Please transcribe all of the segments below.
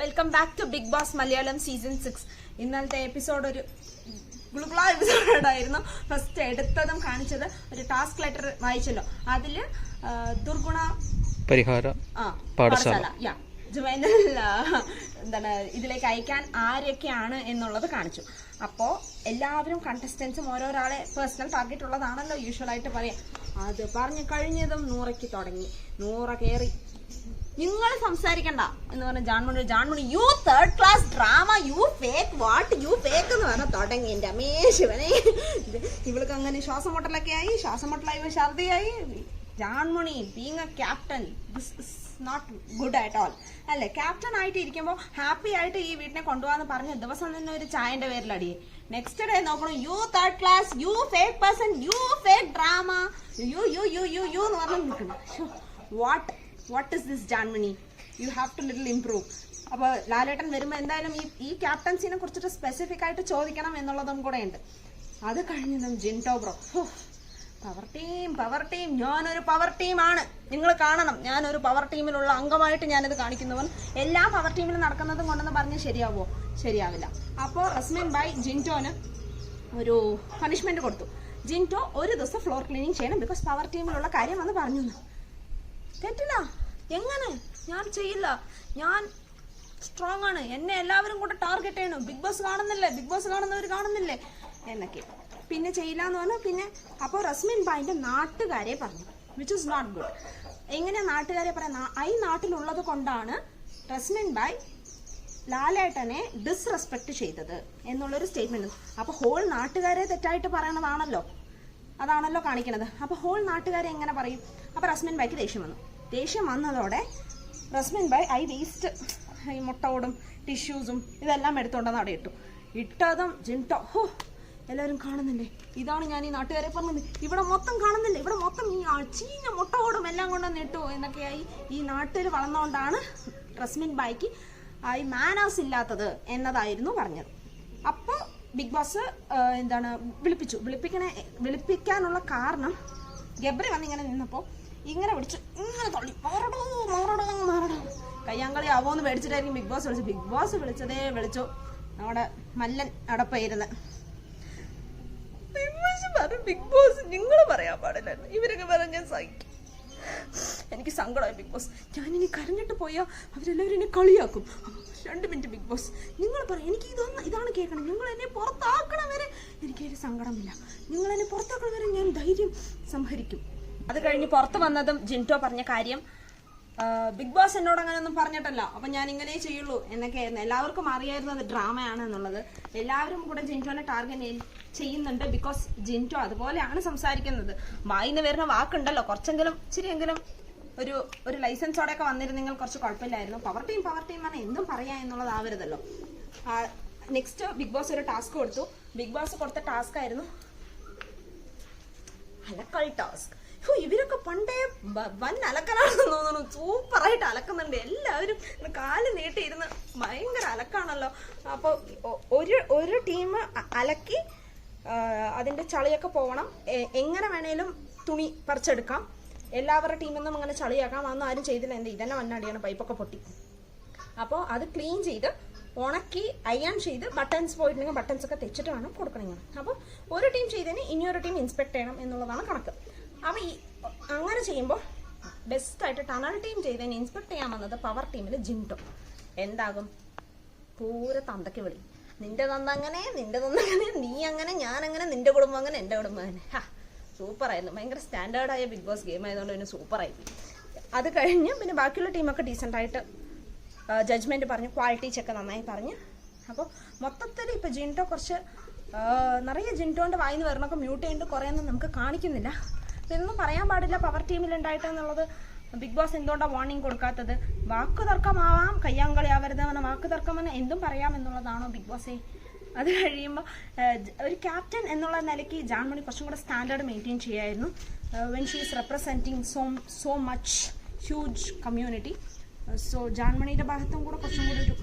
Welcome back to Bigg Boss Malayalam season six ഇന്നലത്തെ episode ഒരു ഗുളുഗുള എപ്പിസോഡായിരുന്നു ഫസ്റ്റ് എടുത്തതും കാണിച്ചത് ഒരു ടാസ്ക് ലെറ്റർ വായിച്ചല്ലോ. അതിൽ ദുർഗുണ പരിഹാര പാഠശാല. യാ ജുവൈനൽ എന്താണ് ഇതിലേക്ക് അയക്കാൻ ആരൊക്കെയാണ് എന്നുള്ളത് കാണിച്ചു. അപ്പോൾ എല്ലാവരും കണ്ടസ്റ്റൻസും ഓരോരാളെ പേഴ്സണൽ ടാർഗറ്റ് ഉള്ളതാണല്ലോ യൂഷ്വലായിട്ട് പറയാം. അത് പറഞ്ഞു കഴിഞ്ഞതും നൂറയ്ക്ക് തുടങ്ങി. നൂറ കയറി നിങ്ങൾ സംസാരിക്കണ്ട എന്ന് പറഞ്ഞ Jaanmoni Jaanmoni you third class drama you fake what you fake എന്ന് പറഞ്ഞ തുടങ്ങി. എന്റെ അമ്മേ ശിവനെ. ഇവൾക്ക് അങ്ങനെ ശ്വാസം മുട്ടലൊക്കെ ആയി ശ്വാസം മുട്ടലായി ഛർദിയായി. Jaanmoni being a captain this is not good at all അല്ലേ? ക്യാപ്റ്റൻ ആയിട്ട് ഇരിക്കുമ്പോൾ ഹാപ്പി ആയിട്ട് ഈ വീട്ടിനെ കൊണ്ടുപോകാന്ന് പറഞ്ഞ ദിവസം തന്നെ ഒരു ചായന്റെ പേരിലടിയെ. നെക്സ്റ്റ് ഡേ നോക്കണം you third class you fake person you fake drama you you you you you എന്ന് പറഞ്ഞു what what is this Jaanmoni you have to little improve അപ്പോൾ ലാലേട്ടൻ വരുമ്പോൾ എന്തായാലും ഈ ഈ ക്യാപ്റ്റൻസിനെ കുറിച്ചിട്ട് സ്പെസിഫിക് ആയിട്ട് ചോദിക്കണം എന്നുള്ളതും കൂടെ ഉണ്ട്. അത് കഴിഞ്ഞതും Jinto bro. Power team power team ഞാനൊരു പവർ ടീമാണ് നിങ്ങൾ കാണണം. ഞാനൊരു പവർ ടീമിലുള്ള അംഗമായിട്ട് ഞാനിത് കാണിക്കുന്നവൻ. എല്ലാ പവർ ടീമിലും നടക്കുന്നതും കൊണ്ടെന്ന് പറഞ്ഞ് ശരിയാവോ? ശരിയാവില്ല. അപ്പോൾ റസ്മിൻ ബൈ ജിന്റോന് ഒരു പണിഷ്മെന്റ് കൊടുത്തു. ജിന്റോ ഒരു ദിവസം ഫ്ലോർ ക്ലീനിങ് ചെയ്യണം ബിക്കോസ് പവർ ടീമിലുള്ള കാര്യം വന്ന് പറഞ്ഞു. തെറ്റില്ല എങ്ങനെ? ഞാൻ ചെയ്യില്ല. ഞാൻ സ്ട്രോങ് ആണ്. എന്നെ എല്ലാവരും കൂടെ ടാർഗറ്റ് ചെയ്യണം. ബിഗ് ബോസ് കാണുന്നില്ലേ? ബിഗ് ബോസ് കാണുന്നവർ കാണുന്നില്ലേ? എന്നൊക്കെ. പിന്നെ ചെയ്യില്ല എന്ന് പറഞ്ഞു പിന്നെ അപ്പോൾ റസ്മിൻ ബായിന്റെ നാട്ടുകാരെ പറഞ്ഞു. വിച്ച് ഇസ് നോട്ട് ഗുഡ് എങ്ങനെ നാട്ടുകാരെ പറയാം? ഐ നാട്ടിലുള്ളത് കൊണ്ടാണ് റസ്മിൻ ബായ് ലാലേട്ടനെ ഡിസ്റെസ്പെക്ട് ചെയ്തത് എന്നുള്ളൊരു സ്റ്റേറ്റ്മെന്റ് അപ്പോൾ ഹോൾ നാട്ടുകാരെ തെറ്റായിട്ട് പറയണതാണല്ലോ. അതാണല്ലോ കാണിക്കണത്. അപ്പോൾ ഹോൾ നാട്ടുകാരെ എങ്ങനെ പറയും? അപ്പോൾ റസ്മിൻ ബായ്ക്ക് ദേഷ്യം വന്നു. ദേഷ്യം വന്നതോടെ റസ്മിൻ ബൈ ഐ വേസ്റ്റ് ഈ മുട്ടോടും ടിഷ്യൂസും ഇതെല്ലാം എടുത്തോണ്ടെന്ന് അവിടെ ഇട്ടു. ഇട്ടതും ജിൻട്ടോ ഹോ എല്ലാവരും കാണുന്നില്ലേ? ഇതാണ് ഞാൻ ഈ നാട്ടുകാരെ പറഞ്ഞത്. ഇവിടെ മൊത്തം കാണുന്നില്ലേ? ഇവിടെ മൊത്തം ഈ ചീഞ്ഞ മുട്ടോടും എല്ലാം കൊണ്ടുവന്ന് ഇട്ടു എന്നൊക്കെയായി ഈ നാട്ടിൽ വളർന്നുകൊണ്ടാണ് റസ്മിൻ ബായ്ക്ക് ഈ മാനേഴ്സ് ഇല്ലാത്തത് എന്നതായിരുന്നു പറഞ്ഞത്. അപ്പോൾ ബിഗ് ബോസ് എന്താണ് വിളിപ്പിച്ചു. വിളിപ്പിക്കണ വിളിപ്പിക്കാനുള്ള കാരണം ഗബ്രി വന്നിങ്ങനെ നിന്നപ്പോൾ ഇങ്ങനെ പിടിച്ച് ഇങ്ങനെ തള്ളി. മാറടോ മാറടോ മാറടോ. കയ്യാങ്കളി ആവോന്ന് മേടിച്ചിട്ടായിരിക്കും ബിഗ് ബോസ് വിളിച്ചു ബിഗ് ബോസ് വിളിച്ചതേ വിളിച്ചു. നമ്മുടെ മല്ലൻ അടപ്പായിരുന്നു. ബിഗ് ബോസ് നിങ്ങൾ പറയാൻ പാടില്ലായിരുന്നു ഇവരൊക്കെ പറയാൻ ഞാൻ സഹിക്കും. എനിക്ക് സങ്കടമായി ബിഗ് ബോസ് ഞാനിനി കരഞ്ഞിട്ട് പോയാൽ അവരെല്ലാവരും എന്നെ കളിയാക്കും. രണ്ട് മിനിറ്റ് ബിഗ് ബോസ് നിങ്ങൾ പറയാം എനിക്ക് ഇതൊന്നും ഇതാണ് കേൾക്കണം. നിങ്ങൾ എന്നെ പുറത്താക്കണം വരെ എനിക്കൊരു സങ്കടമില്ല. നിങ്ങൾ എന്നെ പുറത്താക്കണം വരെ ഞാൻ ധൈര്യം സംഭരിക്കും അത് കഴിഞ്ഞ് പുറത്ത് വന്നതും ജിന്റോ പറഞ്ഞ കാര്യം ബിഗ് ബോസ് എന്നോട് അങ്ങനെ ഒന്നും പറഞ്ഞിട്ടല്ല. അപ്പൊ ഞാൻ ഇങ്ങനെ ചെയ്യുള്ളൂ എന്നൊക്കെയായിരുന്നു എല്ലാവർക്കും അറിയായിരുന്നു അത് ഡ്രാമയാണ് എന്നുള്ളത്. എല്ലാവരും കൂടെ ജിന്റോനെ ടാർഗറ്റ് ചെയ്യുന്നുണ്ട് ബിക്കോസ് ജിന്റോ അതുപോലെയാണ് സംസാരിക്കുന്നത്. വായിന്ന് വരുന്ന വാക്കുണ്ടല്ലോ. കുറച്ചെങ്കിലും ഇച്ചിരിയെങ്കിലും ഒരു ഒരു ലൈസൻസോടെ ഒക്കെ വന്നിരുന്നെങ്കിൽ കുറച്ച് കുഴപ്പമില്ലായിരുന്നു. പവർ ടീം പവർ ടീം പറഞ്ഞാൽ എന്തും പറയാ എന്നുള്ളതാവരുതല്ലോ. നെക്സ്റ്റ് ബിഗ് ബോസ് ഒരു ടാസ്ക് കൊടുത്തു. ബിഗ് ബോസ് കൊടുത്ത ടാസ്ക് ആയിരുന്നു അലക്കളി ടാസ്ക് ഇവരൊക്കെ പണ്ടേ വൻ അലക്കലാണെന്ന് തോന്നുന്നു. സൂപ്പറായിട്ട് അലക്കുന്നുണ്ട്. എല്ലാവരും കാൽ നീട്ടിയിരുന്ന് ഭയങ്കര അലക്കാണല്ലോ. അപ്പോൾ ഒരു ഒരു ടീം അലക്കി അതിന്റെ ചളിയൊക്കെ പോകണം എങ്ങനെ വേണേലും തുണി പറിച്ചെടുക്കാം. എല്ലാവരുടെ ടീമിൽ നിന്നും അങ്ങനെ ചളിയാക്കാം. അതൊന്നും ആരും ചെയ്തില്ല. എന്റെ ഇതന്നെ വണ്ണാടിയാണ് പൈപ്പൊക്കെ പൊട്ടി. അപ്പോൾ അത് ക്ലീൻ ചെയ്ത് ഉണക്കി അയൺ ചെയ്ത് ബട്ടൺസ് പോയിട്ടുണ്ടെങ്കിൽ ബട്ടൺസ് ഒക്കെ തെച്ചിട്ട് വേണം കൊടുക്കണമെങ്കിൽ. അപ്പോൾ ഒരു ടീം ചെയ്തതിന് ഇനിയൊരു ടീം ഇൻസ്പെക്ട് ചെയ്യണം എന്നുള്ളതാണ് കണക്ക്. അപ്പോൾ ഈ അങ്ങനെ ചെയ്യുമ്പോൾ ബെസ്റ്റായിട്ട് ടണൽ ടീം ചെയ്തതിന് ഇൻസ്പെക്ട് ചെയ്യാൻ വന്നത് പവർ ടീമിൽ ജിൻഡോ എന്താകും? പൂര തന്തയ്ക്ക് വിളി. നിന്റെ തന്ത അങ്ങനെ നിന്റെ തന്ത അങ്ങനെ നീ അങ്ങനെ ഞാൻ അങ്ങനെ നിന്റെ കുടുംബം അങ്ങനെ എന്റെ കുടുംബം അങ്ങനെ. ഹാ സൂപ്പറായിരുന്നു ഭയങ്കര സ്റ്റാൻഡേർഡായ ബിഗ് ബോസ് ഗെയിം ആയതുകൊണ്ട് പിന്നെ സൂപ്പറായി അത് കഴിഞ്ഞ് പിന്നെ ബാക്കിയുള്ള ടീമൊക്കെ ഡീസന്റായിട്ട് ജഡ്ജ്മെന്റ് പറഞ്ഞു ക്വാളിറ്റി ചെക്ക് നന്നായി പറഞ്ഞു. അപ്പോൾ മൊത്തത്തിൽ ഇപ്പോൾ ജിന്റോ കുറച്ച് നിറയെ ജിന്റോന്റെ വായിന്ന് വരണമൊക്കെ മ്യൂട്ട് ചെയ്തിട്ട് കുറേയൊന്നും നമുക്ക് കാണിക്കുന്നില്ല. ഇതൊന്നും പറയാൻ പാടില്ല. പവർ ടീമിൽ ഉണ്ടായിട്ടെന്നുള്ളത് ബിഗ് ബോസ് എന്തുകൊണ്ടാണ് വാർണിംഗ് കൊടുക്കാത്തത്? വാക്ക് തർക്കമാവാം കയ്യാങ്കളി ആവരുത് എന്ന വാക്ക് തർക്കം തന്നെ എന്തും പറയാം എന്നുള്ളതാണോ ബിഗ് ബോസേ അത് കഴിയുമ്പോൾ ഒരു ക്യാപ്റ്റൻ എന്നുള്ള നിലയ്ക്ക് ജാൻമണി കുറച്ചും കൂടെ സ്റ്റാൻഡേർഡ് മെയിന്റെയിൻ ചെയ്യായിരുന്നു. When she is representing so so much huge community so ജാൻമണിയുടെ ഭാഗത്തും കൂടെ കുറച്ചും കൂടെ ഒരു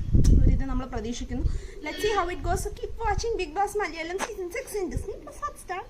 ഒരിത് നമ്മൾ പ്രതീക്ഷിക്കുന്നു. Let see how it goes keep watching Bigg Boss Malayalam season six in Disney plus Hotstar